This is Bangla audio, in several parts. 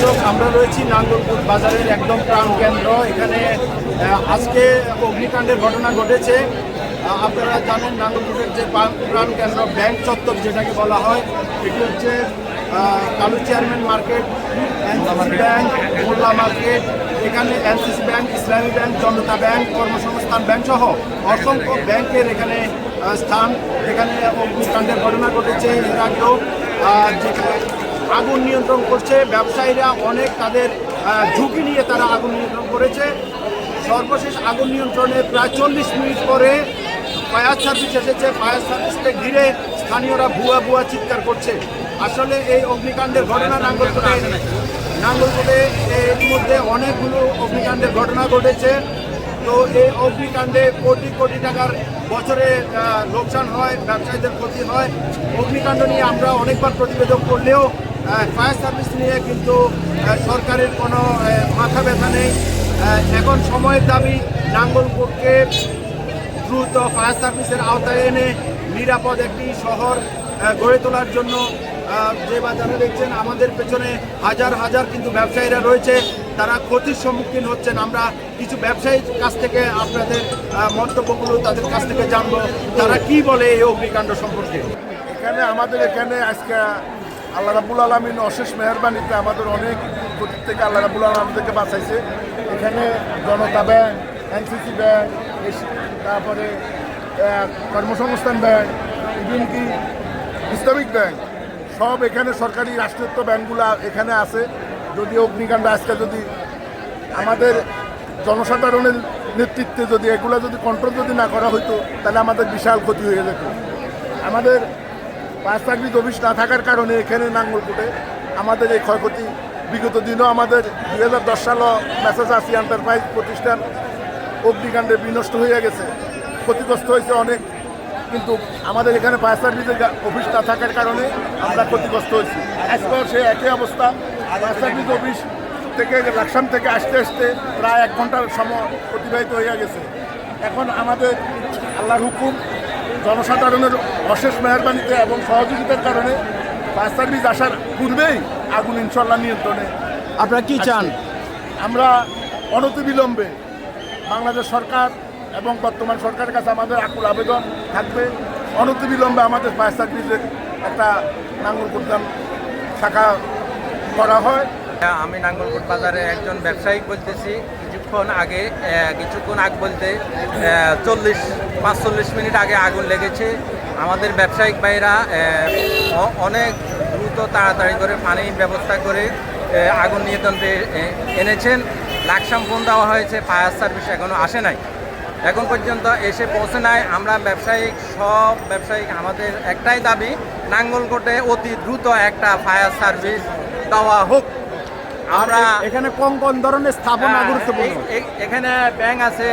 দর্শক আমরা রয়েছি নাঙ্গলপুর বাজারের একদম প্রাণকেন্দ্র এখানে আহ, আজকে অগ্নিকাণ্ডের ঘটনা ঘটেছে। আপনারা জানেন নাঙ্গলপুরের যে প্রাণ- প্রাণকেন্দ্র ব্যাংক চত্বর যেটাকে বলা হয় এটি হচ্ছে Kalu chairman market NCC bank Molla market এখানে NCC bank Islami bank Janata bank Karmasangsthan bank সহ অসংখ্য ব্যাংকের এখানে স্থান। এখানে অগ্নিকাণ্ডের ঘটনা ঘটেছে এর আগেও যেখানে আগুন নিয়ন্ত্রণ করছে। ব্যবসায়ীরা অনেক তাদের ঝুঁকি নিয়ে তারা আগুন নিয়ন্ত্রণ করেছে। সর্বশেষ আগুন নিয়ন্ত্রণে প্রায় চল্লিশ মিনিট পরে ফায়ার সার্ভিস এসেছে। ফায়ার সার্ভিসকে ঘিরে স্থানীয়রা ভুয়া ভুয়া চিৎকার করছে। আসলে এই অগ্নিকাণ্ডের ঘটনা নাঙ্গলকোটে নাঙ্গলকোটে এর মধ্যে অনেকগুলো অগ্নিকাণ্ডের ঘটনা ঘটেছে। তো এই অগ্নিকাণ্ডে কোটি কোটি টাকার বছরে লোকসান হয়, ব্যবসায়ীদের ক্ষতি হয়। অগ্নিকাণ্ড নিয়ে আমরা অনেকবার প্রতিবেদন করলেও ফায়ার সার্ভিস নিয়ে কিন্তু সরকারের কোনো মাথা ব্যথা নেই। এখন সময়ের দাবি নাঙ্গলকোটকে দ্রুত ফায়ার সার্ভিসের আওতায় এনে নিরাপদ একটি শহর গড়ে তোলার জন্য যে বাজারে দেখছেন, আমাদের পেছনে হাজার হাজার কিন্তু ব্যবসায়ীরা রয়েছে। তারা ক্ষতির সম্মুখীন হচ্ছেন। আমরা কিছু ব্যবসায়ীর কাছ থেকে আপনাদের মন্তব্যগুলো তাদের কাছ থেকে জানব। তারা কি বলে এই অগ্নিকাণ্ড সম্পর্কে? এখানে আমাদের এখানে আজকে আল্লাহ রাবুল আলমিন অশেষ মেহরবানিতে আমাদের অনেক ক্ষতির থেকে আল্লাহ রাবুল আমাদেরকে বাঁচাইছে। এখানে জনতা ব্যাংক এনসিসি ব্যাংক তারপরে কর্মসংস্থান ব্যাংক এমনকি ইসলামিক ব্যাংক, সব এখানে সরকারি রাষ্ট্রায়ত্ত ব্যাংকগুলো এখানে আছে। যদি অগ্নিকাণ্ড আজকে যদি আমাদের জনসাধারণের নেতৃত্বে যদি এগুলো যদি কন্ট্রোল যদি না করা হতো তাহলে আমাদের বিশাল ক্ষতি হয়ে যেত। আমাদের পাঁচ চাকরি অফিস না থাকার কারণে এখানে নাঙ্গলকোটে আমাদের এই ক্ষয়ক্ষতি বিগত দিনও আমাদের দুই হাজার দশ সালও মেসেজ আসি এন্টারপ্রাইজ প্রতিষ্ঠান অগ্নিকাণ্ডে বিনষ্ট হয়ে গেছে। ক্ষতিগ্রস্ত হয়েছে অনেক, কিন্তু আমাদের এখানে ফায়ার সার্ভিসের অফিস না থাকার কারণে আমরা ক্ষতিগ্রস্ত হয়েছি। আজকেও সে একই অবস্থা। ফায়ার সার্ভিস অফিস থেকে, লাকসাম থেকে আসতে আসতে প্রায় এক ঘণ্টার সময় অতিবাহিত হয়ে গেছে। এখন আমাদের আল্লাহর হুকুম জনসাধারণের অশেষ মেহরবানিতে এবং সহযোগিতার কারণে ফায়ার সার্ভিস আসার পূর্বেই আগুন ইনশাল্লাহ নিয়ন্ত্রণে আপনারা কি চান? আমরা অনতিবিলম্বে বাংলাদেশ সরকার এবং বর্তমান সরকারের কাছে আমাদের আকুল আবেদন থাকবে। অনতিবিলম্বে আমাদের ফায়ার সার্ভিসের একটা নাঙ্গল করতাম শাখা করা হয়। আমি নাঙ্গলকোট বাজারে একজন ব্যবসায়িক বলতেছি। কিছুক্ষণ আগে কিছুক্ষণ আগ বলতে চল্লিশ, পাঁচচল্লিশ মিনিট আগে আগুন লেগেছে। আমাদের ব্যবসায়িক ভাইরা অনেক দ্রুত তাড়াতাড়ি করে পানির ব্যবস্থা করে আগুন নিয়ন্ত্রণে এনেছেন। লাকসাম ফোন দেওয়া হয়েছে, ফায়ার সার্ভিস এখনও আসে নাই। এখন পর্যন্ত এসে পৌঁছে নাই। আমরা ব্যবসায়িক, সব ব্যবসায়িক, আমাদের একটাই দাবি, নাঙ্গলকোটে অতি দ্রুত একটা ফায়ার সার্ভিস দেওয়া হোক। আমরা এখানে কোন কোন ধরনের স্থাপনা হ্যাঁ, গুরুত্বপূর্ণ? এখানে ব্যাংক আছে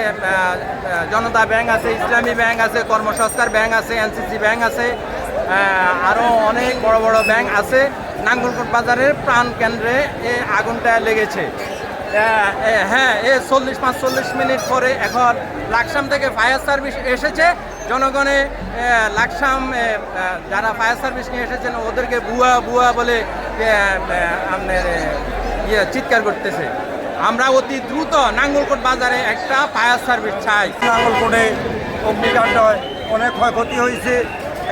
জনতা ব্যাংক আছে ইসলামী ব্যাংক আছে কর্মসংস্কার ব্যাংক আছে এনসিসি ব্যাংক আছে আরও অনেক বড় বড় ব্যাংক আছে। নাঙ্গলকোট বাজারের প্রাণ কেন্দ্রে এই আগুনটা লেগেছে। হ্যাঁ এ চল্লিশ পাঁচচল্লিশ মিনিট পরে এখন লাকসাম থেকে ফায়ার সার্ভিস এসেছে। জনগণে লাকসাম যারা ফায়ার সার্ভিস নিয়ে এসেছেন ওদেরকে বুয়া বুয়া বলে আপনার ইয়ে চিৎকার করতেছে। আমরা অতি দ্রুত নাঙ্গলকোট বাজারে একটা ফায়ার সার্ভিস চাই। নাঙ্গলকোটে অগ্নিকাণ্ড অনেক ক্ষয়ক্ষতি হয়েছে।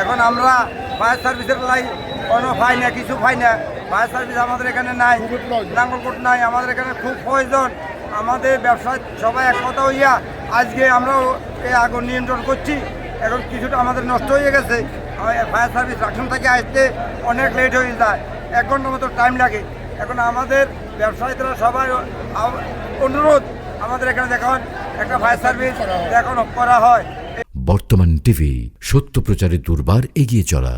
এখন আমরা ফায়ার সার্ভিসের লাই কোনো ফাই না, কিছু পাই না। ফায়ার সার্ভিস আমাদের এখানে নাই, নাঙ্গলকোট নাই, আমাদের এখানে খুব প্রয়োজন। আমাদের ব্যবসায় সবাই একমত হইয়া আজকে আমরাও এই আগুন নিয়ন্ত্রণ করছি। এখন কিছুটা আমাদের নষ্ট হয়ে গেছে। ফায়ার সার্ভিস রাখুন থেকে আসতে অনেক লেট হয়ে যায়। এক ঘণ্টার মতো টাইম লাগে। এখন আমাদের ব্যবসায়ীরা সবাই অনুরোধ, আমাদের এখানে দেখান, একটা ফায়ার সার্ভিস এখন করা হয়। বর্তমান টিভি সত্য প্রচারে দুর্বার এগিয়ে চলা।